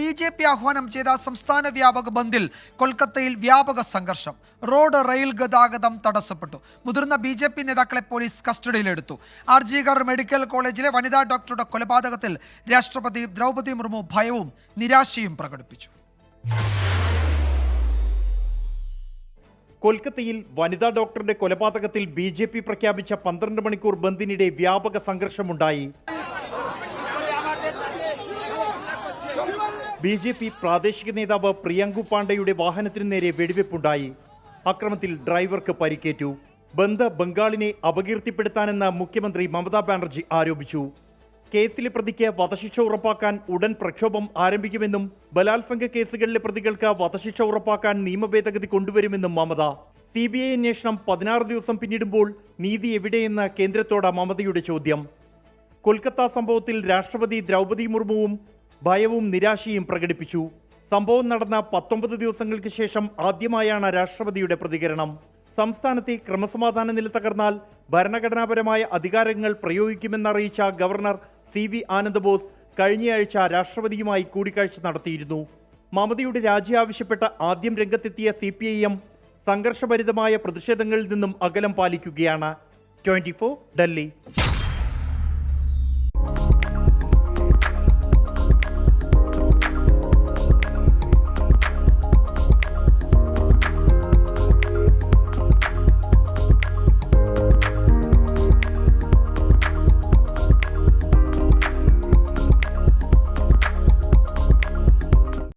B J P ആഹ്വാനം ചെയ്ത സംസ്ഥാന വ്യാപക ബന്ദിൽ കൊൽക്കത്തയിൽ വ്യാപക സംഘർഷം. റോഡ് റെയിൽ ഗതാഗതം തടസ്സപ്പെട്ടു. മുതിർന്ന ബി ജെ പി നേതാക്കളെ പോലീസ് കസ്റ്റഡിയിലെടുത്തു. ആർജിഗർ മെഡിക്കൽ കോളേജിലെ വനിതാ ഡോക്ടറുടെ കൊലപാതകത്തിൽ രാഷ്ട്രപതി ദ്രൗപദി മുർമു ഭയവും നിരാശയും പ്രകടിപ്പിച്ചു. കൊൽക്കത്തയിൽ വനിതാ ഡോക്ടറുടെ കൊലപാതകത്തിൽ ബി പ്രഖ്യാപിച്ച പന്ത്രണ്ട് മണിക്കൂർ ബന്ദിനിടെ വ്യാപക സംഘർഷമുണ്ടായി. ബി ജെ പി പ്രാദേശിക നേതാവ് പ്രിയങ്കു പാണ്ഡെയുടെ വാഹനത്തിനു നേരെ വെടിവെപ്പുണ്ടായി. അക്രമത്തിൽ ഡ്രൈവർക്ക് പരിക്കേറ്റു. ബന്ധ ബംഗാളിനെ അപകീർത്തിപ്പെടുത്താനെന്ന് മുഖ്യമന്ത്രി മമതാ ബാനർജി ആരോപിച്ചു. കേസിലെ പ്രതിക്ക് വധശിക്ഷ ഉറപ്പാക്കാൻ ഉടൻ പ്രക്ഷോഭം ആരംഭിക്കുമെന്നും ബലാത്സംഗ കേസുകളിലെ പ്രതികൾക്ക് വധശിക്ഷ ഉറപ്പാക്കാൻ നിയമഭേദഗതി കൊണ്ടുവരുമെന്നും മമത. സി ബി ഐ അന്വേഷണം പതിനാറ് ദിവസം പിന്നിടുമ്പോൾ നീതി എവിടെയെന്ന് കേന്ദ്രത്തോട് മമതയുടെ ചോദ്യം. കൊൽക്കത്ത സംഭവത്തിൽ രാഷ്ട്രപതി ദ്രൗപദി മുർമുവും ഭയവും നിരാശയും പ്രകടിപ്പിച്ചു. സംഭവം നടന്ന പത്തൊമ്പത് ദിവസങ്ങൾക്ക് ശേഷം ആദ്യമായാണ് രാഷ്ട്രപതിയുടെ പ്രതികരണം. സംസ്ഥാനത്തെ ക്രമസമാധാന നില തകർന്നാൽ ഭരണഘടനാപരമായ അധികാരങ്ങൾ പ്രയോഗിക്കുമെന്നറിയിച്ച ഗവർണർ സി വി ആനന്ദബോസ് കഴിഞ്ഞയാഴ്ച രാഷ്ട്രപതിയുമായി കൂടിക്കാഴ്ച നടത്തിയിരുന്നു. മമതയുടെ രാജി ആവശ്യപ്പെട്ട ആദ്യം രംഗത്തെത്തിയ സി പി ഐ എം സംഘർഷഭരിതമായ പ്രതിഷേധങ്ങളിൽ നിന്നും അകലം പാലിക്കുകയാണ്. ട്വന്റി ഡൽഹി.